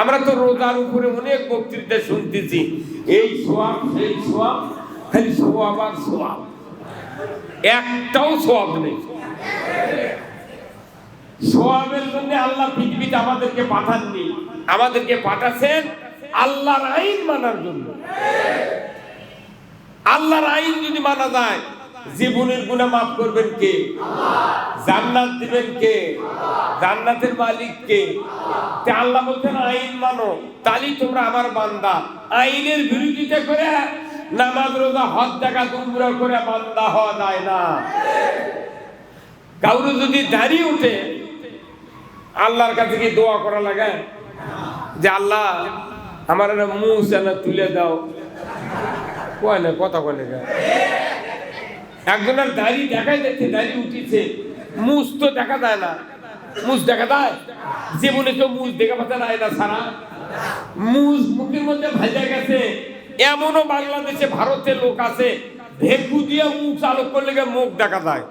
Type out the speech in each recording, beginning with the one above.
আমরা তো রোজার উপরে অনেক বক্তৃতা শুনতেছি। এই সোয়াব, সেই সোয়াব, খালি সোয়াব আর সোয়াব। একটাও সোয়াব নেই। সোয়াবের জন্য আল্লাহ পৃথিবীতে আমাদেরকে পাঠাননি। আমাদেরকে পাঠাচ্ছেন আল্লাহর আইন মানার জন্য। আল্লাহর আইন যদি মানা যায় জীবনের গুণা মাফ করবেন কে? জান্নাত দিবেন কে? জান্নাতের মালিক কে? আল্লাহ বলছেন, আইন মানো, তালি তোমরা আমার বান্দা। আইনের বিরোধিতা করে নামাজ, রোজা, হজ দেখা তোমরা করে বান্দা হওয়া যায় না। কাউরে যদি দাঁড়িয়ে উঠে, আল্লাহর কাছে কি দোয়া করা লাগে? যে আল্লাহ, আমার মুখ যেন তুলে দাও। কয় না, কথা কয় না একজনের দাড়ি দেখাই যাচ্ছে দাড়ি উঠিছে। মুজ তো দেখা যায় না। মুজ দেখা যায়? জীবনে তো মুজ দেখা পাচ্ছে না এটা সারা। মুজ মুখের মধ্যে ভাজা গেছে। এমনও বাংলাদেশে ভারতের লোক আছে ভেকু দিয়ে মুখ চালু করলে মুখ দেখা যায়।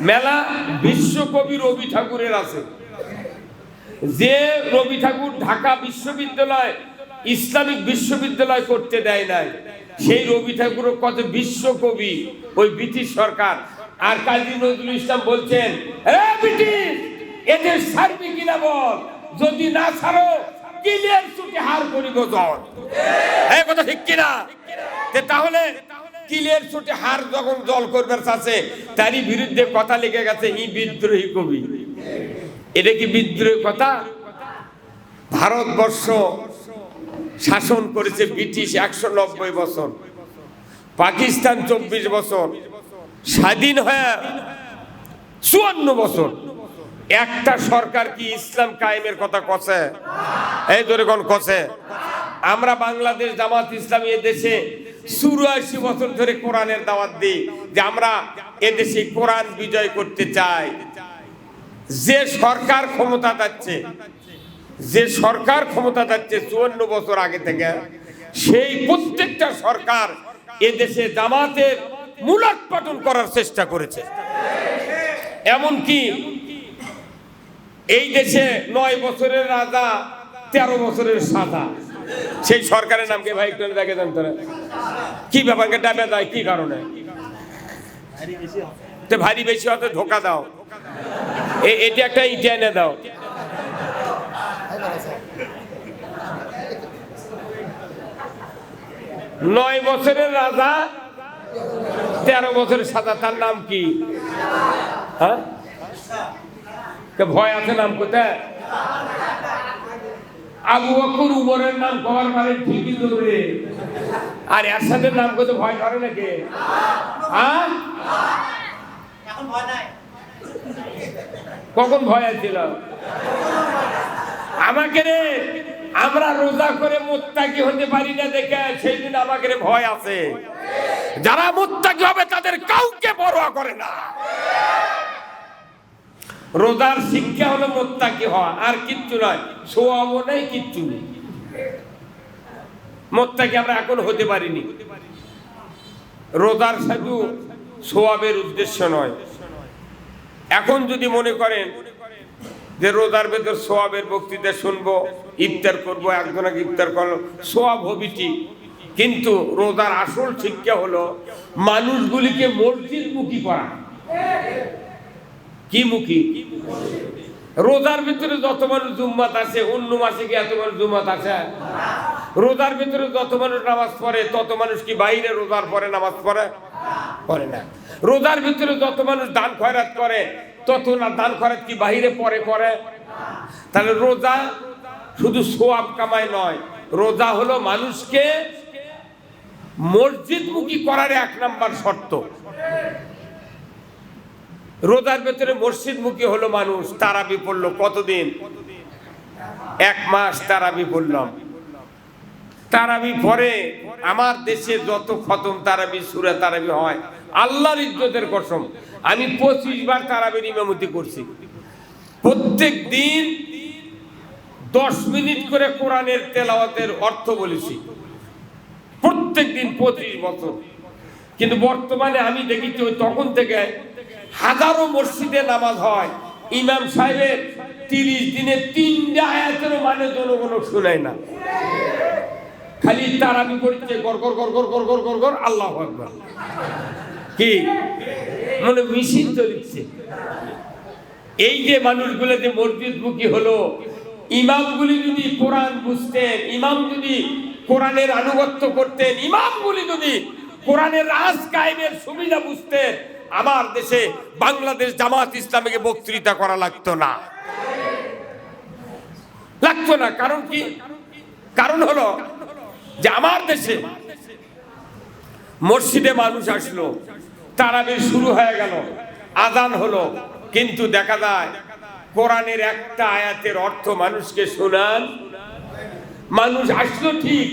মেলা বিশ্বকবি রবি ঠাকুরের আছে। যে রবি ঠাকুর ঢাকা বিশ্ববিদ্যালয়, ইসলামিক বিশ্ববিদ্যালয় করতে দেয় নাই। সেই রবি ঠাকুর কত বিশ্বকবি, ওই ব্রিটিশ সরকার। আর কাজী নজরুল ইসলাম বলছেন, "এ ব্রিটিশ, এদের ছাড়বি কিনা বল? যদি না ছাড়ো, কিলের ছুটি হার করিব জল এই কথা ঠিক কিনা? তাহলে কিলের ছুটি হার যখন জল করবার চাচ্ছে তারই বিরুদ্ধে কথা লিখে গেছে ই বিদ্রোহী কবি। এটা কি বিদ্রোহী কথা? ভারতবর্ষ শাসন করেছে ব্রিটিশ একশো নব্বই বছর। পাকিস্তান চব্বিশ বছর। স্বাধীন হয়ে চুয়ান্ন বছর। একটা সরকার কি ইসলাম কায়েমের কথা কছে? এই ধরে কোন কছে? আমরা বাংলাদেশ জামাত ইসলামী দেশে চুরাশি বছর ধরে কোরআনের দাওয়াত দিই যে আমরা এদেশে কোরআন বিজয় করতে চাই। যে সরকার ক্ষমতা যাচ্ছে যে সরকার ক্ষমতা যাচ্ছে চুয়ান্ন বছর আগে থেকে, সেই প্রত্যেকটা সরকার এদেশে জামাতের মূলোৎপাটন করার চেষ্টা করেছে। এমনকি এই দেশে নয় বছরের রাজা, তেরো বছরের সাদা সেই সরকারের নামকে ভাই একটু দেখে দেন তোরা কি ব্যাপারকে ডাবে দেয়, কি কারণে? ভারী বেশি হতে ধোকা দাও। এটা একটা ইটা এনে দাও। নয় বছরের রাজা, তেরো বছরের সাজা, তার নাম কি? হ্যাঁ? ভয় আছে নাম কোথায়? আবু বকর উমরের নাম কবার মানে ঠিকই ধরে আর এরশাদের নাম কত ভয় করে নাকি? হ্যাঁ? কখন ভয় ছিল আমাকে রে। আমরা রোজা করে মোত্তাকি হতে পারি না দেখে সেই দিন আমাকে রে ভয় আছে। যারা মোত্তাকি হবে তাদের কাউকে পরোয়া করে না। রোজার শিক্ষা হলো মোত্তাকি হওয়া, আর কিচ্ছু নয়, সোয়াবও নেই, কিচ্ছু নেই। মোত্তাকি আমরা এখন হতে পারিনি। রোজার শুধু সোয়াবের উদ্দেশ্য নয়। এখন যদি মনে করেন যে রোজার ভেতর সোয়াবের বক্তৃতা শুনব, ইফতার করব একজনকে ইফতার করল, সোয়াব হবি ঠিক কিন্তু রোজার আসল শিক্ষা হলো মানুষগুলিকে মসজিদ মুখী করা। কি মুখী? রোজার ভিতরে যত মানুষ জুম্মাত আছে, অন্য মাসে কি এত মানুষ জুম্মাত আছে? রোজার ভিতরে যত মানুষ নামাজ পড়ে, তত মানুষ কি বাইরে রোজার পরে নামাজ পড়ে? পড়ে না। রোজার ভিতরে যত মানুষ দান খয়রাত করে তত না, দান খয়রাত কি বাইরে পরে করে? তাহলে রোজা শুধু সোয়াব কামায় নয়, রোজা হলো মানুষকে মসজিদমুখী করার এক নাম্বার শর্ত। রোজার ভেতরে মসজিদমুখী হলো মানুষ, তারাবি পড়ল কতদিন? এক মাস তারাবি পড়লাম। তারাবি পরে আমার দেশে যত খতম তারাবি, সুরে তারাবি হয়, আল্লাহর ইজ্জতের কসম। আমি পঁচিশ বার তারাবের ইমামতি করছি। প্রত্যেক দিন দশ মিনিট করে কোরআনের তেলাওয়াতের অর্থ বলেছি। প্রত্যেক দিন পঁচিশ বছর। কিন্তু বর্তমানে আমি দেখি তো তখন থেকে হাজারো মসজিদে নামাজ হয়। ইমাম সাহেবের তিরিশ দিনে তিনটা আয়াতের মানে জনগণ শোনায় না। খালি তার আমি করছে গর গর গর গর গর গর গর আল্লাহ কি? মনে মিছিল চলছে এই যে মানুষগুলো যে মসজিদ মুখী হলো, ইমামগুলি যদি কোরআন বুঝতেন, ইমাম যদি কোরআনের আনুগত্য করতেন, ইমামগুলি যদি কোরআনের রাজ কায়েমের সুবিধা বুঝতেন, আমার দেশে বাংলাদেশ জামাত ইসলামীকে বক্তৃতা করা লাগতো না। লাগতো না, কারণ কি? কারণ হলো যে আমার দেশে মসজিদে মানুষ আসলো তারাবির শুরু হয়ে গেল। আজান হলো। কিন্তু দেখা যায়, কোরআনের একটা আয়াতের অর্থ মানুষকে শোনান। মানুষ আসলো ঠিক,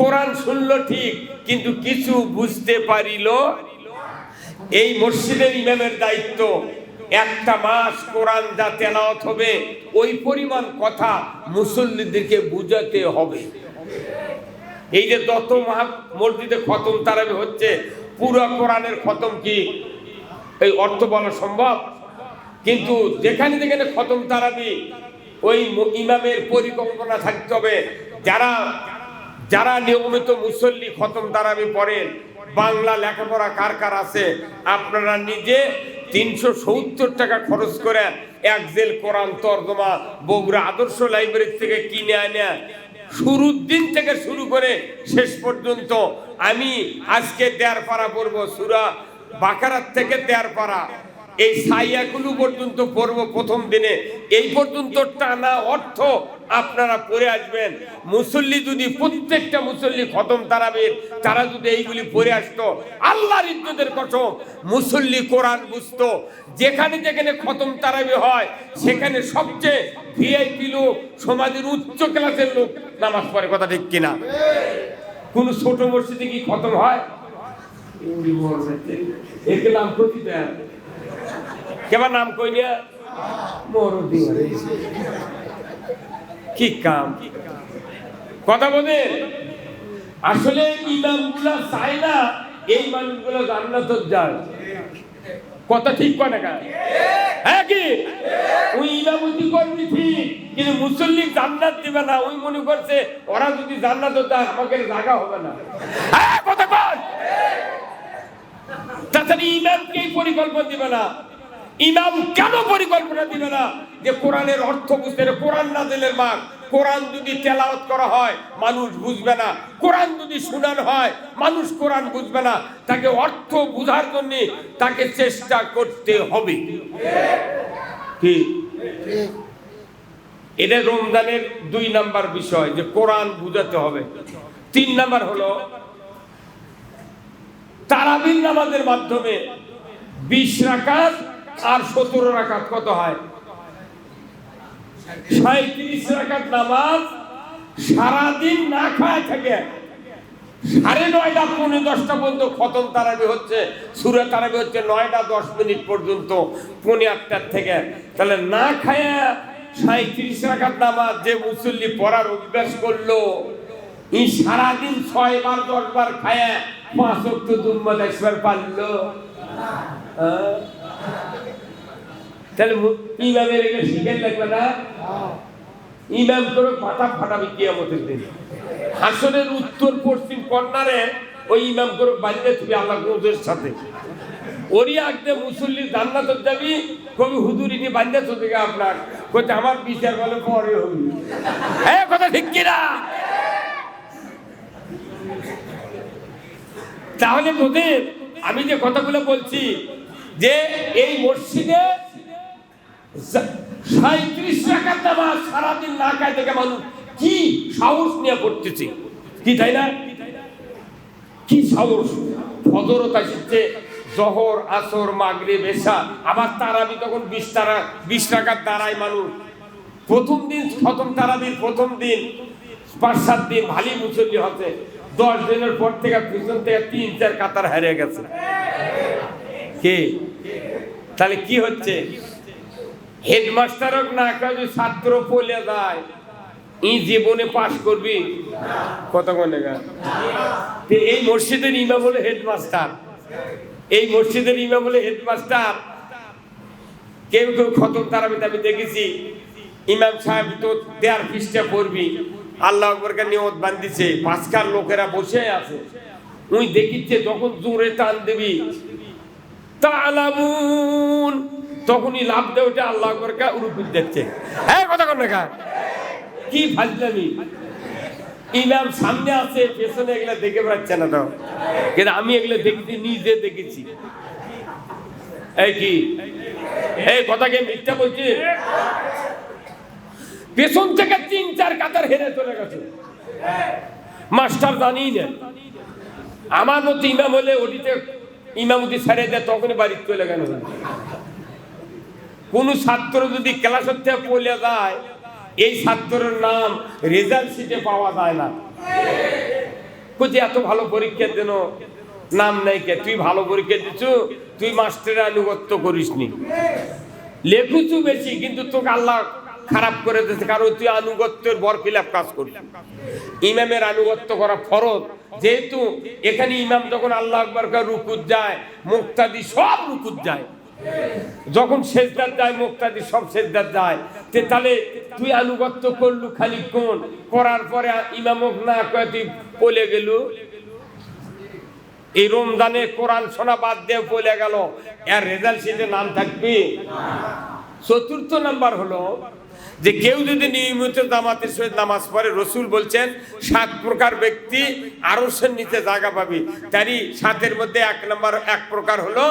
কোরআন শুনলো ঠিক, কিন্তু কিছু বুঝতে পারিল। এই মসজিদের ইমামের দায়িত্ব, একটা মাস কোরআন যা তেলাওয়াত হবে, ওই পরিমাণ কথা মুসল্লিদেরকে বুঝাতে হবে। এই যে দত মহা মসজিদে খতম তারাবি হচ্ছে পুরো কোরআনের খতম কি? এই অর্থ বলা সম্ভব? কিন্তু যেখানে যেখানে খতম তারাবি ওই ইমামের পরিকল্পনা থাকতে হবে। যারা যারা নিয়মিত মুসল্লি খতম তারাবি পড়েন। বাংলা লেখাপড়া কার কার আছে? আপনারা নিজে তিনশো সত্তর টাকা খরচ করে এক জেল কোরআন তর্জমা, বগুড়া আদর্শ লাইব্রেরি থেকে কিনে আনে। শুরুর দিন থেকে শুরু করে শেষ পর্যন্ত আমি আজকে দেয়ার পাড়া পড়ব। সুরা বাকারাত থেকে দেয়ার পাড়া এই সাইয়াগুলো পর্যন্ত পড়ব প্রথম দিনে। এই পর্যন্ত টানা অর্থ আপনারা পড়ে আসবেন। মুসল্লি যদি প্রত্যেকটা মুসল্লি খতম তারাবের তারা যদি এইগুলি পড়ে আসতো আল্লাহর ইজ্জতের কসম মুসল্লি কোরআন বুঝতো যেখানে যেখানে খতম তারাবি হয় সেখানে সবচেয়ে ভিআইপি লোক সমাজের উচ্চ ক্লাসের লোক নামাজ পড়ে কথা ঠিক কিনা? কোন ছোট মসজিদে কি খতম হয়? নাম দেয় কেবার নাম কই নিয়া মরদি। কি কাম? কথা বলে। আসলে ইমামগুলা চায় না এই মানুষগুলো জান্নাত যায় কথা ঠিক কয় না? হ্যাঁ কি? ওই ইমামতি করবি ঠিক কিন্তু মুসল্লি জান্নাত দিবে না। ওই মনে করছে ওরা যদি জান্নাত দেয় আমাকে জায়গা হবে না। হ্যাঁ কথা কর তাছাড়া ইমামকেই পরিকল্পনা দিবে না। ইমাম কেন পরিকল্পনা দিবে না? যে কোরআনের অর্থ বুঝতে কোরআন নাজিলের মার কোরআন যদি তেলাওয়াত করা হয়, মানুষ বুঝবে না। কোরআন যদি শুনান হয়, মানুষ কোরআন বুঝবে না। তাকে অর্থ বুঝার জন্য তাকে চেষ্টা করতে হবে। কি? এটা রমজানের দুই নাম্বার বিষয়, যে কোরআন বুঝাতে হবে। তিন নাম্বার হলো তারাবির নামাজের মাধ্যমে বিশ রাকাত আর সতেরো রাকাত কত হয়? সাঁত্রিশ রাকাত নামাজ সারাদিন না খায় থাকে সাড়ে নয়টা, পৌনে দশটা পর্যন্ত খতম তারাবি হচ্ছে, সুরে তারাবি হচ্ছে নয়টা, দশ মিনিট পর্যন্ত, পৌনে আটটার থেকে। তাহলে না খায়া সাঁত্রিশ রাখার নামাজ যে মুসল্লি পড়ার অভ্যাস করল, এই সারাদিন ছয় বার, দশ বার খায়া পাঁচ অক্ট একবার পারল। হ্যাঁ? তাহলে মু- ইমামের এগুলো শিখে লাগবে না? ইমাম করে ফাটা ফাটাবি কিয়ামতের দিন। হাসনের উত্তর পশ্চিম কর্নারে ওই ইমাম করে বাড়িতে তুমি আল্লাহ ওদের সাথে। ওরই আগতে মুসল্লি জান্নাত যাবি, কবি হুদুরি নিয়ে বান্ধে চলে গেছে আপনার। কোথায় আমার বিচার বলে পরে হবি। হ্যাঁ কথা ঠিক কিনা? তাহলে তোদের, আমি যে কথাগুলো বলছি, যে এই মসজিদে সাঁত্রিশ টাকার নামাজ সারাদিন না খায় থেকে মানুষ কি সাহস নিয়ে পড়তেছে। কি তাই না? কি সাহস? ফজরত আসছে, জহর, আসর মাগরে বেশা আবার তারাবি তখন বিশ তারা, বিশ টাকার দাঁড়ায় মানুষ। প্রথম দিন প্রথম তারাবির প্রথম দিন, পাঁচ সাত দিন ভালোই মুসল্লি হচ্ছে। দশ দিনের পর থেকে পিছন থেকে তিন, চার কাতার হারিয়ে গেছে। কে? তাহলে কি হচ্ছে? হেডমাস্টার হোক না কাজে ছাত্র পলে যায়, ই জীবনে পাশ করবি? কত তো এই মসজিদের ইমাম হলো হেডমাস্টার। এই মসজিদের ইমাম হলো হেডমাস্টার। কেউ কেউ খতম তারাবিতে আমি দেখেছি। ইমাম সাহেব তো দেয়ার পৃষ্ঠা পড়বি। আল্লাহ আকবরকে নিয়ত বান্ধিছে, পাঁচকার লোকেরা বসে আছে। উই দেখিচ্ছে যখন জোরে টান দিবি, তালামুন। তখনই লাভ দে ওটা আল্লাহ আকবরকে উরুপুর দেখছে। হ্যাঁ কথা কন না কি ফাজলামি? ইমাম সামনে আছে, পেছনে এগুলো দেখে পাচ্ছে না তো। কিন্তু আমি এগুলো দেখেছি, নিজে দেখেছি। এই কি? এই কথাকে মিথ্যা বলছি? পেছন থেকে তিন, চার কাতার হেরে চলে গেছে। মাস্টার জানি না। আমার মতো ইমাম হলে ওটিতে ইমামতি ছেড়ে দেয়, তখনই বাড়ি চলে গেল। কোন ছাত্র যদি ক্লাস হচ্ছে পড়লে যায়, এই ছাত্রের নাম রেজাল্ট শিটে পাওয়া যায় না। কচি এত ভালো পরীক্ষা দেন, নাম নাই কে? তুই ভালো পরীক্ষা দিছু তুই মাস্টারের আনুগত্য করিসনি। লেখুছু বেশি, কিন্তু তোকে আল্লাহ খারাপ করে দিয়েছে। কারণ তুই আনুগত্যের বরখিলাপ কাজ করবি। ইমামের আনুগত্য করা ফরজ। যেহেতু এখানে ইমাম যখন আল্লাহ আকবর রুকুত যায় মুক্তাদি সব রুকুত যায় যখন সেজদার যায় মুক্তাদি সব সেজদার যায় তে তাহলে তুই আনুগত্য করলু খালি কোন? করার পরে ইমামক না কয়ে, তুই পলে গেলু। এই রমজানে কোরআন শোনা বাদ দিয়ে বলে গেল। এর রেজাল্ট শিটে নাম থাকবে। চতুর্থ নাম্বার হলো যে কেউ যদি নিয়মিত জামাতের সহিত নামাজ পড়ে, রসুল বলছেন, সাত প্রকার ব্যক্তি আরসের নিচে জায়গা পাবি। তারই সাতের মধ্যে এক নম্বর, এক প্রকার হলো,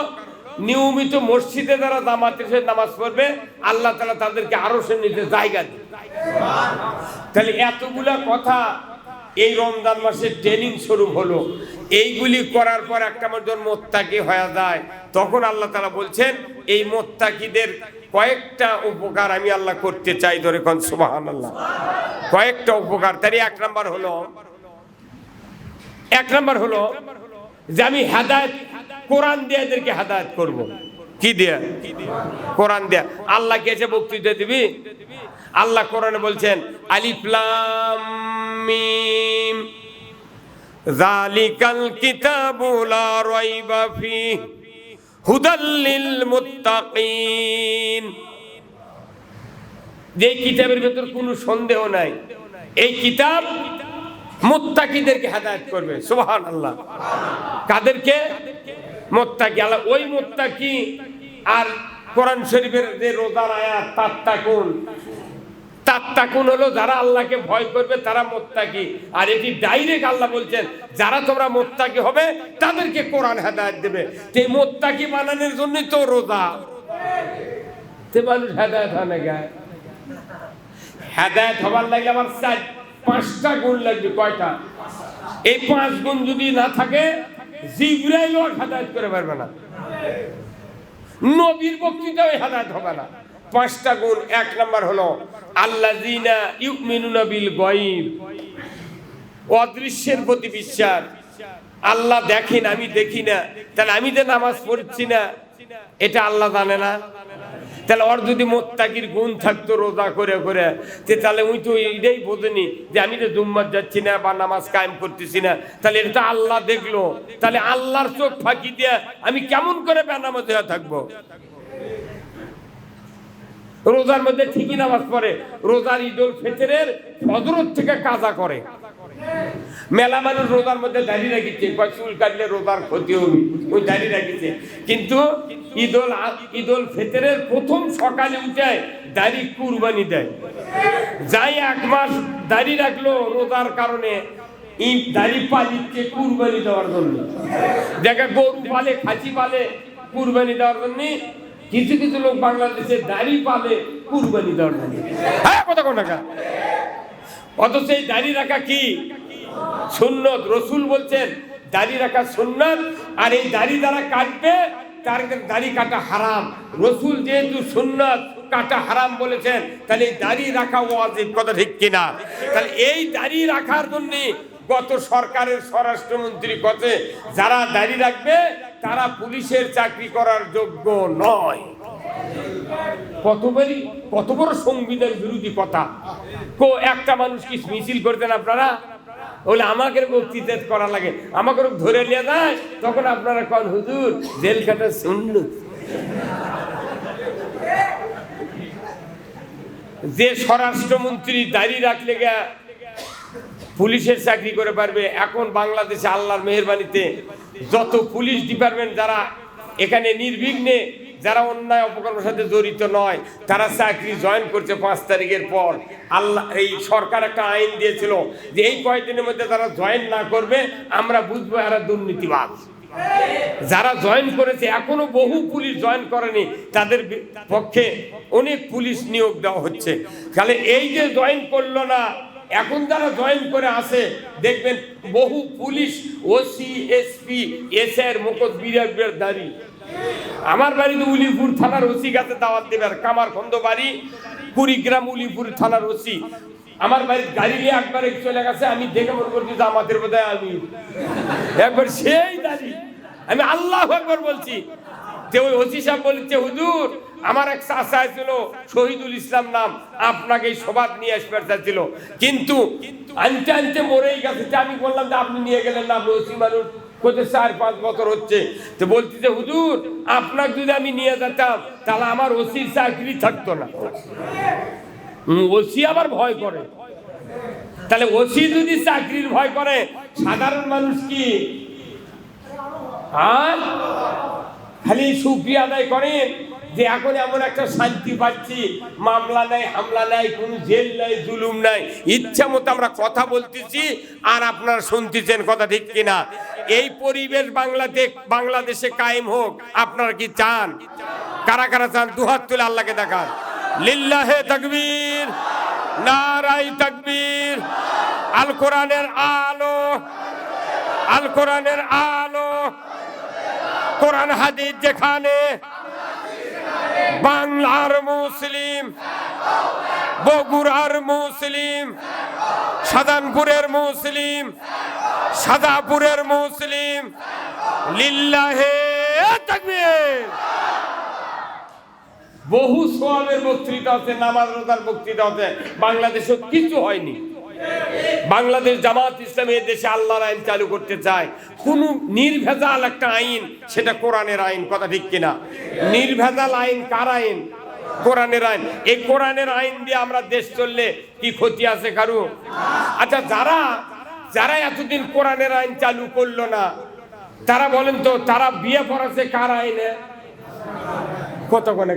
নিয়মিত মসজিদে যারা জামাতের সহিত নামাজ পড়বে, আল্লাহ তালা তাদেরকে আরসের নিচে জায়গা দেবে। তাহলে এতগুলা কথা এই রমজান মাসের ট্রেনিং স্বরূপ হলো। এইগুলি করার পর একটা মধ্যে মোত্তাকি হয়ে যায়। তখন আল্লাহ তালা বলছেন, এই মোত্তাকিদের কয়েকটা উপকার আমি আল্লাহ করতে চাই ধরে কোন সুবাহান আল্লাহ কয়েকটা উপকার। তারই এক নাম্বার হলো, এক নাম্বার হলো যে আমি হেদায়ত, কোরআন দিয়ে এদেরকে হেদায়ত করব। কি দিয়া? কোরআন দিয়া। আল্লাহ কে এসে বক্তৃতা দিবি? আল্লাহ কোরআনে বলছেন আলিফলাম মিম। জালিকাল কিতাবু লা রাইবা ফিহি। হুদাল লিল মুত্তাকিন যে কিতাবের ভেতর কোনো সন্দেহ নাই, এই কিতাব মুত্তাকিদেরকে হেদায়েত করবে, সুবহানাল্লাহ। কাদেরকে? মুত্তাকি, আল্লাহ, ওই মুত্তাকি আর কোরআন শরীফের যে রোজার আয়াত, তাত্তাকুন। তাত্তাকুন হলো, যারা আল্লাহকে ভয় করবে তারা মোত্তাকি। আর এটি ডাইরেক্ট আল্লাহ বলছেন, যারা তোমরা মোত্তাকি হবে, তাদেরকে কোরআন হেদায়েত দেবে। তো এই মোত্তাকি বানানোর জন্যই তো রোজা। তে মানুষ হেদায়েত হয় না গায়ে হেদায়েত হবার লাগে আমার চার, পাঁচটা গুণ লাগবে, কয়টা? এই পাঁচ গুণ যদি না থাকে, জিব্রাইলও হেদায়েত করে পারবে না। নবীর বক্তৃতাও হেদায়েত হবে না। পাঁচটা গুণ, এক নাম্বার হলো ইউমিনুনা বিল অদৃশ্যের প্রতি বিশ্বাস। আল্লাহ দেখেন, আমি দেখি না। তাহলে আমি যে নামাজ পড়ছি না, এটা আল্লাহ জানে না। তাহলে ওর যদি মোত্তাকির গুণ থাকতো রোজা করে করে, তে তাহলে উই তো এটাই বোঝেনি যে আমি তো জুম্মার যাচ্ছি না বা নামাজ কায়েম করতেছি না। তাহলে এটা আল্লাহ দেখল। তাহলে আল্লাহর চোখ ফাঁকি দিয়ে আমি কেমন করে বেনামাজ হয়ে থাকব? রোজার মধ্যে ঠিকই নামাজ পড়ে। রোজার ঈদুল ফিতরের ফজরত থেকে কাজা করে। মেলা মানুষ রোজার মধ্যে দাঁড়িয়ে রাখিছে চুল কাটলে রোজার ক্ষতি হবে, ওই দাঁড়িয়ে রাখিছে। কিন্তু ঈদুল ঈদুল ফিতরের প্রথম সকালে উঠে দাড়ি কুরবানি দেয়। যাই এক মাস দাড়ি রাখল রোজার কারণে ই দাড়ি পালিচ্ছে কুরবানি দেওয়ার জন্য। দেখা গরু পালে খাসি পালে কুরবানি দেওয়ার জন্য কিছু কিছু লোক বাংলাদেশে দাড়ি পালে কুরবানি দেওয়ার হ্যাঁ কথা কোন টাকা অথচ এই দাড়ি রাখা কি? সুন্নত। রসুল বলছেন, দাড়ি রাখা সুন্নত, আর এই দাড়ি যারা কাটবে, তার দাড়ি কাটা হারাম। রসুল যেহেতু সুন্নত, কাটা হারাম বলেছেন, তাহলে এই দাড়ি রাখা ওয়াজিব কথা ঠিক কিনা? তাহলে এই দাড়ি রাখার জন্য গত সরকারের স্বরাষ্ট্রমন্ত্রী কথা যারা দাড়ি রাখবে তারা পুলিশের চাকরি করার যোগ্য নয়। কত কত বড় সংবিধান বিরোধী কথা। কো, একটা মানুষ কি মিছিল করতেন আপনারা? বলে, আমাকে বক্তৃতা করা লাগে। আমাকে ধরে নিয়ে যায়, তখন আপনারা কন, হুজুর, জেল খাটা শুনল যে স্বরাষ্ট্রমন্ত্রী দাঁড়িয়ে রাখলে গা পুলিশের চাকরি করে পারবে। এখন বাংলাদেশে আল্লাহর মেহরবানিতে যত পুলিশ ডিপার্টমেন্ট যারা এখানে নির্বিঘ্নে যারা অন্যায় অপকর্মের সাথে জড়িত নয়, তারা চাকরি জয়েন করছে পাঁচ তারিখের পর। আল্লাহ, এই সরকার একটা আইন দিয়েছিল যে এই কয়েকদিনের মধ্যে তারা জয়েন না করবে, আমরা বুঝব এরা দুর্নীতিবাদ যারা জয়েন করেছে, এখনও বহু পুলিশ জয়েন করেনি, তাদের পক্ষে অনেক পুলিশ নিয়োগ দেওয়া হচ্ছে। তাহলে এই যে জয়েন করল না এখন যারা জয়েন করে আসে দেখবেন বহু পুলিশ ওসি এসপি এসআর মুখত বিরাট বিরাট, দাঁড়ি। আমার বাড়িতে উলিপুর থানার ওসি কাছে দাওয়াত দেবে কামার খন্দ বাড়ি, কুড়িগ্রাম উলিপুর থানার ওসি। আমার বাড়ির গাড়ি নিয়ে একবার চলে গেছে, আমি দেখে মনে করছি যে আমাদের বোধ আমি। একবার সেই দাঁড়ি। আমি আল্লাহ একবার বলছি। যে ওই ওসি সাহেব বলেছে, হুজুর আমার এক চাষা ছিল শহীদুল ইসলাম নাম আপনাকে সবাদ নিয়ে আসবার চাচ্ছিল। কিন্তু আনতে আনতে মরেই গেছে। আমি বললাম যে আপনি নিয়ে গেলেন না, আপনি ওসি মানুষ। চার পাঁচ বছর হচ্ছে। তো বলছি যে, হুজুর, আপনাকে যদি আমি নিয়ে যেতাম, তাহলে আমার ওসির চাকরি থাকতো না। ওসি আবার ভয় করে। তাহলে ওসি যদি চাকরির ভয় করে, সাধারণ মানুষ কি? আর খালি সুক্রিয়া আদায় করেন? যে এখন এমন একটা শান্তি পাচ্ছি। মামলা নাই, হামলা নাই, কোন জেল নাই, জুলুম নাই। ইচ্ছা মতো আমরা কথা বলতেছি, আর আপনারা শুনতেছেন কথা ঠিক কিনা। এই পরিবেশ বাংলাতে, বাংলাদেশে কায়েম হোক, আপনারা কি চান? কারা কারা চান? দুহাত তুলে আল্লাহকে দেখান। লিল্লাহে তাকবীর, নারাই তাকবীর, আল কোরআনের আলো, আল কোরআনের আলো, কোরআন হাদিস যেখানে বাংলার মুসলিম, বগুড়ার মুসলিম, সাদানপুরের মুসলিম, সাদাপুরের মুসলিম, লিল্লাহে বহু সোয়াবের বক্তৃতা আছে, নামাজ রোজার বক্তৃতা আছে বাংলাদেশে কিছু হয়নি। বাংলাদেশ জামাত ইসলামী এ দেশে আল্লাহর আইন চালু করতে চায়। কোন নির্ভেজাল একটা আইন সেটা কোরআনের আইন, কথা ঠিক কিনা? নির্ভেজাল আইন কার আইন? কোরআনের আইন। এই কোরআনের আইন দিয়ে আমরা দেশ চললে কি ক্ষতি আছে কারু? আচ্ছা যারা যারা এতদিন কোরআনের আইন চালু করল না, তারা বলেন তো, তারা বিয়ে পড়াছে কার আইনে? কত কোনে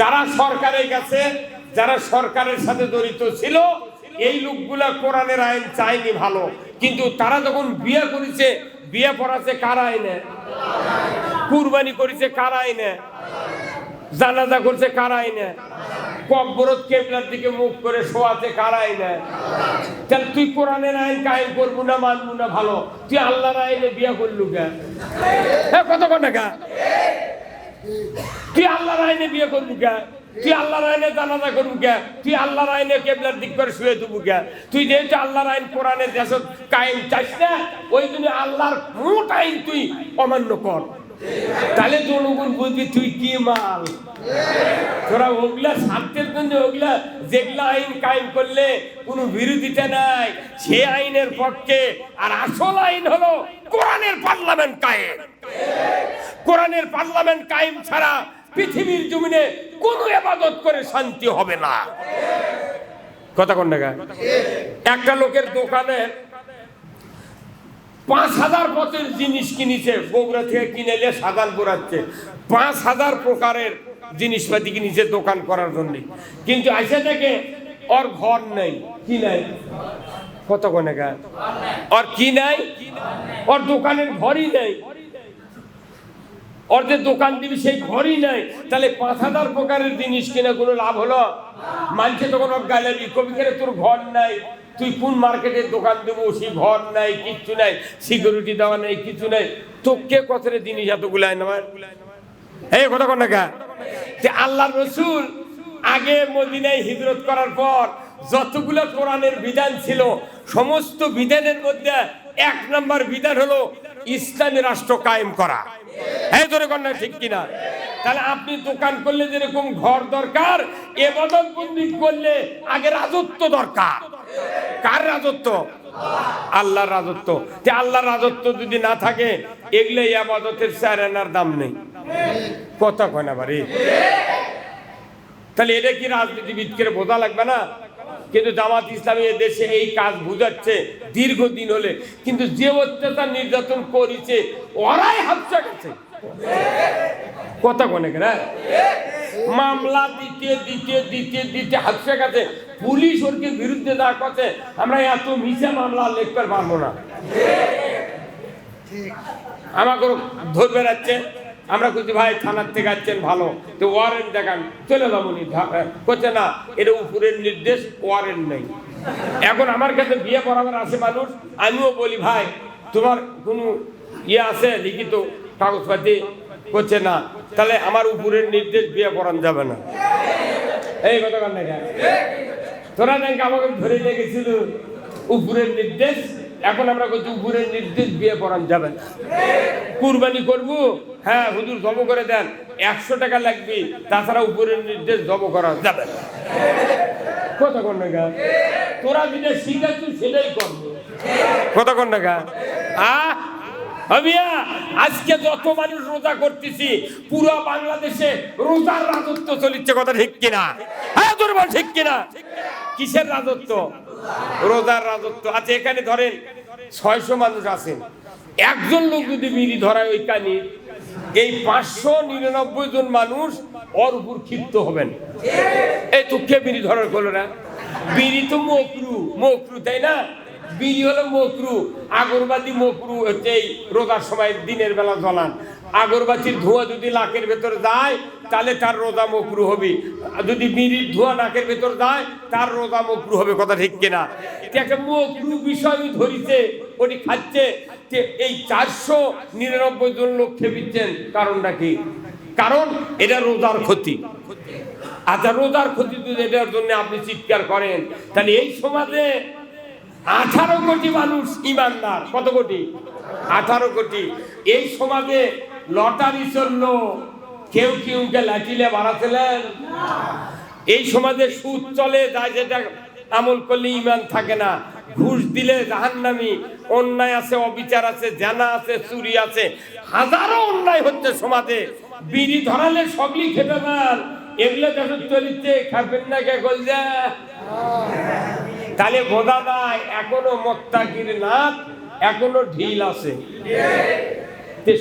যারা সরকারের কাছে যারা সরকারের সাথে জড়িত ছিল এই লোকগুলা কোরআনের আইন চায়নি ভালো। কিন্তু তারা যখন বিয়ে করেছে, বিয়ে পড়াছে কার আইনে? কুরবানি করেছে কার আইনে? জানাজা করছে কার আইনে? কব্বরত কেবলার দিকে মুখ করে শোয়াছে কার আইনে? তাহলে তুই কোরআনের আইন কায়েম করব না, মানবো না ভালো? তুই আল্লাহর আইনে বিয়ে করলু হ্যাঁ কত কটা কা? তুই আল্লাহর আইনে বিয়ে করবি কে? তুই আল্লাহর আইনে জানাজা করবি কে? তুই আল্লাহর আইনে কেবলার দিক করে শুয়ে দেবো কে? তুই যেহেতু আল্লাহর আইন কোরআনের দেশ কায়েম চাইস না, ওই জন্য আল্লাহর মোট আইন তুই অমান্য কর। তাহলে জনগণ বুঝবি তুই কি মাল? তোরা ওগুলা স্বার্থের জন্য ওগুলা যেগুলা আইন কায়েম করলে কোনো বিরোধিতা নাই। সে আইনের পক্ষে আর আসল আইন হলো কোরআনের পার্লামেন্ট কায়েম। কোরআনের পার্লামেন্ট কায়েম ছাড়া পৃথিবীর জমিনে কোনো এবাদত করে শান্তি হবে না। কথা কোন টাকা একটা লোকের দোকানে পাঁচ হাজার পথের জিনিস কিনেছে, বগুড়া থেকে কিনে এলে সাদান পোড়াচ্ছে। পাঁচ হাজার প্রকারের জিনিসপাতি কিনেছে দোকান করার জন্য। কিন্তু আইসে থেকে ওর ঘর নেই, কি নাই? কত কোনে ওর কি নাই? ওর দোকানের ঘরই নেই। যে দোকান দিবি, সেই ঘরই নাই। তাহলে পাঁচ হাজার প্রকারের জিনিস কিনে কোনো লাভ হলো? মানছে তখন গ্যালারি কবি করে, তোর ঘর নাই। তুই কোন মার্কেটের দোকান দেবো? সেই ঘর নাই, কিচ্ছু নাই। সিকিউরিটি দেওয়া নাই, কিছু নাই। তোকে কতরে জিনিস এতগুলাই নেওয়ার এই কথা কন না যে আল্লাহ রসুল আগে মদিনায় হিজরত করার পর যতগুলো কোরআনের বিধান ছিল, সমস্ত বিধানের মধ্যে এক নম্বর বিধান হলো ইসলামী রাষ্ট্র কায়েম করা। হ্যাঁ ধরে কন্যা ঠিক কিনা? তাহলে আপনি দোকান করলে যেরকম ঘর দরকার এবাদত বন্দি করলে আগে রাজত্ব দরকার। কার রাজত্ব? আল্লাহর রাজত্ব। যে আল্লাহর রাজত্ব যদি না থাকে এগুলো স্যার এনার দাম নেই। কথা কয় না বাড়ি। তাহলে এটা কি রাজনীতিবিদকে বোঝা লাগবে না? কিন্তু জামাত ইসলামী দেশে এই কাজ বুঝাচ্ছে দীর্ঘদিন হলে। কিন্তু যে অত্যাচার নির্যাতন করেছে, ওরাই হাতটা গেছে কথা কোনে কেনা মামলা দিতে দিতে দিতে দিতে হাতছে গেছে পুলিশ ওরকে বিরুদ্ধে যা কথা আমরা এত মিশে মামলা লিখতে পারব না। আমাকে ধরবে রাখছে আমরা কিছু ভাই, থানার থেকে আসছেন ভালো। তো ওয়ারেন্ট দেখান। চলে যাব নি করছে না, এটা উপরের নির্দেশ ওয়ারেন্ট নেই। এখন আমার কাছে বিয়ে পড়াবার আছে মানুষ, আমিও বলি, ভাই, তোমার কোনো ইয়ে আছে? লিখিত কাগজপাতি করছে না। তাহলে আমার উপরের নির্দেশ বিয়ে পড়ানো যাবে না। এই কথা কান দেখা তোরা নাকি আমাকে ধরে লেগেছিল উপরের নির্দেশ? এখন আমরা করছি উপরের নির্দেশ বিয়ে পড়ান যাবে না কুরবানি করব হ্যাঁ হুজুর জব করে দেন। একশো টাকা লাগবে, তাছাড়া উপরের নির্দেশ জব করা যাবে কথা কন না তোরা যেটা শিখাচ্ছ সেটাই করব কথা কন না? আহ আমিয়া আজকে যত মানুষ রোজা করতেছি, পুরো বাংলাদেশে রোজার রাজত্ব চলিচ্ছে, কথা ঠিক কিনা? হ্যাঁ তোর ঠিক কিনা? কিসের রাজত্ব? রোজার রাজত্ব আছে, এখানে ধরেন ছয়শো মানুষ আছেন। একজন লোক যদি বিড়ি ধরায় ওই কানি, এই পাঁচশো নিরানব্বই জন মানুষ ওর উপর ক্ষিপ্ত হবেন। এই তো কে বিড়ি ধরার করল না। বিড়ি তো মকরু মকরু, তাই না? বিড়ি হলো মকরু, আগরবাতি মকরু হচ্ছে এই রোজার সময় দিনের বেলা জ্বলান। আগরবাতির ধোঁয়া যদি নাকের ভেতর যায় তাহলে তার রোজা মকরু হবে। যদি মিরির ধোঁয়া নাকের ভেতর যায়, তার রোজা মকরু হবে, কথা ঠিক কিনা? একটা মকরু বিষয় ধরিছে, উনি খাচ্ছে। যে এই চারশো নিরানব্বই জন লোক খেপিচ্ছেন, কারণটা কি? কারণ এটা রোজার ক্ষতি। আচ্ছা রোজার ক্ষতি যদি এটার জন্য আপনি চিৎকার করেন, তাহলে এই সমাজে আঠারো কোটি মানুষ ইমানদার। কত কোটি? আঠারো কোটি। এই সমাজে লটারি চলল কেউ কেউকে লাঠিলে বাড়াছিলেন এই সমাজে সুদ চলে যায় যেটা আমল করলে ইমান থাকে না। ঘুষ দিলে জাহান্নামি, অন্যায় আছে, অবিচার আছে, জানা আছে, চুরি আছে। হাজারো অন্যায় হচ্ছে সমাজে। বিড়ি ধরালে সবই খেতে পার। এগুলো যখন চলিচ্ছে খাবেন না কে কলজা তাহলে বোঝা যায়, এখনও মত্তাকির নাথ এখনও ঢিল আছে।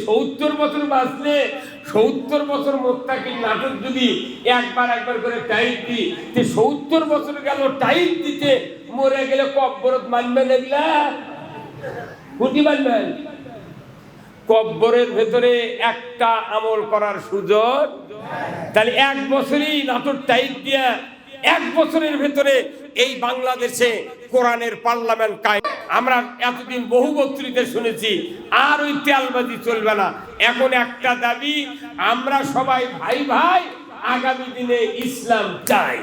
সত্তর বছর বাঁচলে সত্তর বছর মোত্তাকির নাটক যদি একবার একবার করে টাইট দি যে সত্তর বছর গেল টাইট দিতে মরে গেলে কব্বরত মানবেন এগুলা? কুটি মানবেন কব্বরের ভেতরে একটা আমল করার সুযোগ? তাহলে এক বছরই নাটক টাইট দিয়া এক বছরের ভেতরে এই বাংলাদেশে কোরআনের পার্লামেন্ট কায় আমরা এতদিন বহু বক্তৃতা শুনেছি, আর ওই তেলবাজি চলবে না। এখন একটা দাবি, আমরা সবাই ভাই ভাই আগামী দিনে ইসলাম চাই।